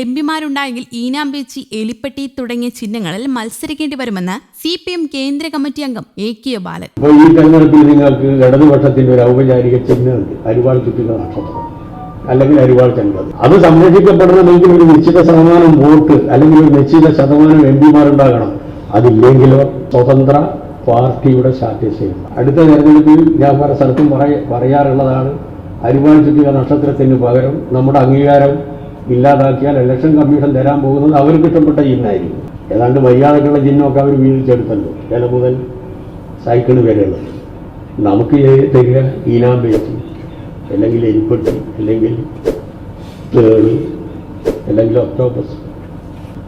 M പിമാരുണ്ടായെങ്കിൽ ഈനാമ്പേച്ചി എലിപ്പെട്ടി തുടങ്ങിയ ചിഹ്നങ്ങളിൽ മത്സരിക്കേണ്ടി വരുമെന്ന് സി പി എം കേന്ദ്ര കമ്മിറ്റി അംഗം എ കെ ബാലൻ. ഈ തെരഞ്ഞെടുപ്പിൽ നിങ്ങൾക്ക് ഇടതുപക്ഷത്തിന്റെ ഒരു ഔപചാരിക ചിഹ്നമുണ്ട് അരിവാൾ ചുറ്റുന്ന നക്ഷത്രം. അല്ലെങ്കിൽ അരിവാൾ ചെന്നത് അത് സംരക്ഷിക്കപ്പെടണമെങ്കിൽ ഒരു നിശ്ചിത ശതമാനം വോട്ട് അല്ലെങ്കിൽ ഒരു നിശ്ചിത ശതമാനം എം പിമാരുണ്ടാകണം. അതില്ലെങ്കിലോ സ്വതന്ത്ര പാർട്ടിയുടെ ശാത്യശയം അടുത്ത തെരഞ്ഞെടുപ്പിൽ ഞാൻ പല സ്ഥലത്തും പറയ പറയാറുള്ളതാണ് അരിവാൾ ചുറ്റുക നക്ഷത്രത്തിന് പകരം നമ്മുടെ അംഗീകാരം ഇല്ലാതാക്കിയാൽ ഇലക്ഷൻ കമ്മീഷൻ തരാൻ പോകുന്നത് അവർക്ക് ഇഷ്ടപ്പെട്ട ജിന്നായിരിക്കും ഏതാണ്ട് വയ്യാതെയുള്ള ജിന്നൊക്കെ അവർ വീതിച്ചെടുത്തല്ലോ ചില മുതൽ സൈക്കിൾ വരെയുള്ളത്. നമുക്ക് തരിക ഈനാം പേച്ച് അല്ലെങ്കിൽ എരിപ്പെട്ട് അല്ലെങ്കിൽ തേൾ അല്ലെങ്കിൽ ഒക്ടോബസ്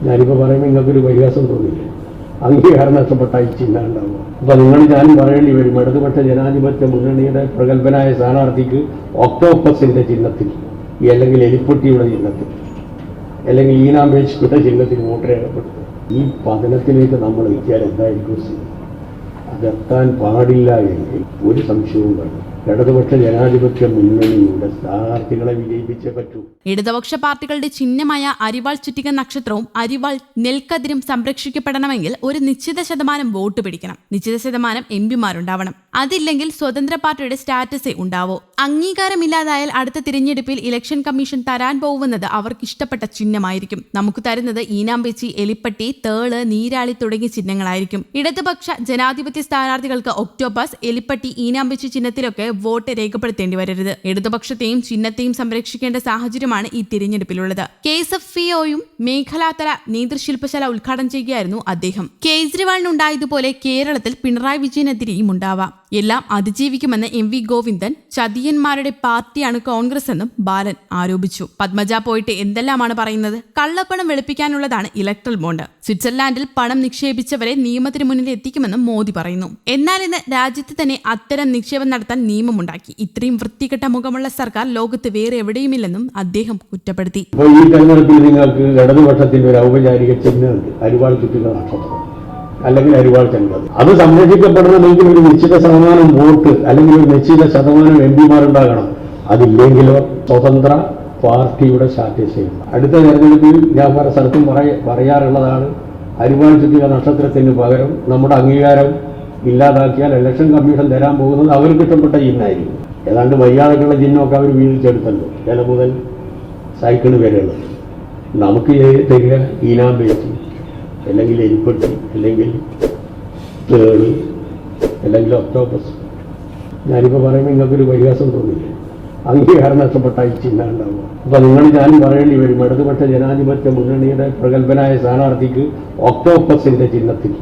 ഞാനിപ്പോൾ പറയുമ്പോൾ നിങ്ങൾക്കൊരു പരിഹാസം തോന്നില്ല അംഗീകാരം നഷ്ടപ്പെട്ട ഈ ചിഹ്നം ഉണ്ടാവുക. അപ്പൊ നിങ്ങൾ ഞാനും പറയേണ്ടി വരും ഇടതുപക്ഷ ജനാധിപത്യ മുന്നണിയുടെ പ്രഗത്ഭനായ സ്ഥാനാർത്ഥിക്ക് ഒക്ടോപ്പസിന്റെ ചിഹ്നത്തിൽ. അല്ലെങ്കിൽ എലിപ്പെട്ടിയുടെ ചിഹ്നത്തിൽ അല്ലെങ്കിൽ ഈനാമ്പേശിയുടെ ചിഹ്നത്തിൽ വോട്ട് രേഖപ്പെടുത്തുക ഈ പതനത്തിലേക്ക് നമ്മൾ എത്തിയാൽ എന്തായിരിക്കും സ്ഥിതി? അതെത്താൻ പാടില്ല എങ്കിൽ ഒരു സംശയവും വേണം ജനാധിപത്യ മുന്നണിയുടെ ഇടതുപക്ഷ പാർട്ടികളുടെ ചിഹ്നമായ അരിവാൾ ചുറ്റിക നക്ഷത്രവും അരിവാൾ നെൽക്കതിരും സംരക്ഷിക്കപ്പെടണമെങ്കിൽ ഒരു നിശ്ചിത ശതമാനം വോട്ട് പിടിക്കണം. നിശ്ചിത ശതമാനം എം പിമാരുണ്ടാവണം. അതില്ലെങ്കിൽ സ്വതന്ത്ര പാർട്ടിയുടെ സ്റ്റാറ്റസേ ഉണ്ടാവൂ. അംഗീകാരമില്ലാതായാൽ അടുത്ത തിരഞ്ഞെടുപ്പിൽ ഇലക്ഷൻ കമ്മീഷൻ തരാൻ പോകുന്നത് അവർക്ക് ഇഷ്ടപ്പെട്ട ചിഹ്നമായിരിക്കും. നമുക്ക് തരുന്നത് ഈനാമ്പേച്ചി എലിപ്പട്ടി തേൾ നീരാളി തുടങ്ങിയ ചിഹ്നങ്ങളായിരിക്കും. ഇടതുപക്ഷ ജനാധിപത്യ സ്ഥാനാർത്ഥികൾക്ക് ഒക്ടോബസ് എലിപ്പട്ടി ഈനാമ്പേച്ചി ചിഹ്നത്തിലൊക്കെ വോട്ട് രേഖപ്പെടുത്തേണ്ടി വരരുത്. ഇടതുപക്ഷത്തെയും ചിഹ്നത്തെയും സംരക്ഷിക്കേണ്ട സാഹചര്യമാണ് ഈ തിരഞ്ഞെടുപ്പിലുള്ളത്. കെ എസ് എഫ് ഫിഒയും മേഖലാതല നേതൃശില്പശാല ഉദ്ഘാടനം ചെയ്യുകയായിരുന്നു അദ്ദേഹം. കേജ്രിവാളിനുണ്ടായതുപോലെ കേരളത്തിൽ പിണറായി വിജയനെതിരെയും ഉണ്ടാവാം. എല്ലാം അതിജീവിക്കുമെന്ന് എം വി ഗോവിന്ദൻ ചതിയന്മാരുടെ പാർട്ടിയാണ് കോൺഗ്രസ് എന്നും ബാലൻ ആരോപിച്ചു. പത്മജ പോയിട്ട് എന്തെല്ലാമാണ് പറയുന്നത്? കള്ളപ്പണം വെളുപ്പിക്കാനുള്ളതാണ് ഇലക്ട്രൽ ബോണ്ട്. സ്വിറ്റ്സർലാൻഡിൽ പണം നിക്ഷേപിച്ചവരെ നിയമത്തിന് മുന്നിൽ എത്തിക്കുമെന്നും മോദി പറയുന്നു. എന്നാൽ ഇന്ന് രാജ്യത്ത് തന്നെ അത്തരം നിക്ഷേപം നടത്താൻ നിയമമുണ്ടാക്കി. ഇത്രയും വൃത്തികെട്ട മുഖമുള്ള സർക്കാർ ലോകത്ത് വേറെ എവിടെയുമില്ലെന്നും അദ്ദേഹം കുറ്റപ്പെടുത്തി. ഈ തെരഞ്ഞെടുപ്പിൽ നിങ്ങൾക്ക് ഇടതുപക്ഷത്തിന്റെ ഒരു ഔപചാരിക ചിഹ്നമുണ്ട് അരിവാൾ ചുറ്റുന്ന നക്ഷത്രം. അല്ലെങ്കിൽ അരിവാൾ ചെന്നത് അത് സംരക്ഷിക്കപ്പെടണമെങ്കിൽ ഒരു നിശ്ചിത ശതമാനം വോട്ട് അല്ലെങ്കിൽ ഒരു നിശ്ചിത ശതമാനം എം പിമാരുണ്ടാകണം അതില്ലെങ്കിലോ സ്വതന്ത്ര പാർട്ടിയുടെ ശാത്യശയം അടുത്ത തെരഞ്ഞെടുപ്പിൽ ഞാൻ പല സ്ഥലത്തും പറയ പറയാറുള്ളതാണ് അരിവാൾ ചുറ്റിക നക്ഷത്രത്തിന് പകരം നമ്മുടെ അംഗീകാരം ഇല്ലാതാക്കിയാൽ ഇലക്ഷൻ കമ്മീഷൻ തരാൻ പോകുന്നത് അവർക്ക് ഇഷ്ടപ്പെട്ട ചിഹ്നമായിരിക്കും. ഏതാണ്ട് വയ്യാതെയുള്ള ചിഹ്നമൊക്കെ അവർ വീതിച്ചെടുത്തല്ലോ ചില മുതൽ സൈക്കിൾ വരെയുള്ളത്. നമുക്ക് തരിക ഈനാം പേച്ച് അല്ലെങ്കിൽ എരിപ്പെട്ടി അല്ലെങ്കിൽ തേൾ അല്ലെങ്കിൽ ഒക്ടോബസ് ഞാനിപ്പോൾ പറയുമ്പോൾ നിങ്ങൾക്കൊരു പരിഹാസം തോന്നില്ല? അംഗീകാരം നഷ്ടപ്പെട്ട ഈ ചിഹ്നം ഉണ്ടാവുക അപ്പൊ നിങ്ങൾ ഞാൻ പറയേണ്ടി വരും ഇടതുപക്ഷ ജനാധിപത്യ മുന്നണിയുടെ പ്രഗത്ഭനായ സ്ഥാനാർത്ഥിക്ക് ഒക്ടോപ്പസിന്റെ ചിഹ്നത്തിൽ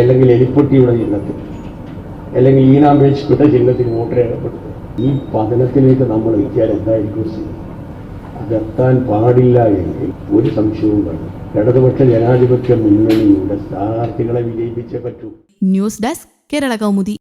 അല്ലെങ്കിൽ എലിപ്പെട്ടിയുടെ ചിഹ്നത്തിൽ അല്ലെങ്കിൽ ഈനാമ്പേശിയുടെ ചിഹ്നത്തിൽ വോട്ട് രേഖപ്പെടുത്തുക. ഈ പതനത്തിലേക്ക് നമ്മൾ എത്തിയാൽ എന്തായിരിക്കും? അതെത്താൻ പാടില്ല എങ്കിൽ ഒരു സംശയവും വേണം ഇടതുപക്ഷ ജനാധിപത്യ മുന്നണിയുടെ സ്ഥാനാർത്ഥികളെ വിജയിപ്പിച്ചേ പറ്റൂ. News desk Kerala Kaumudi.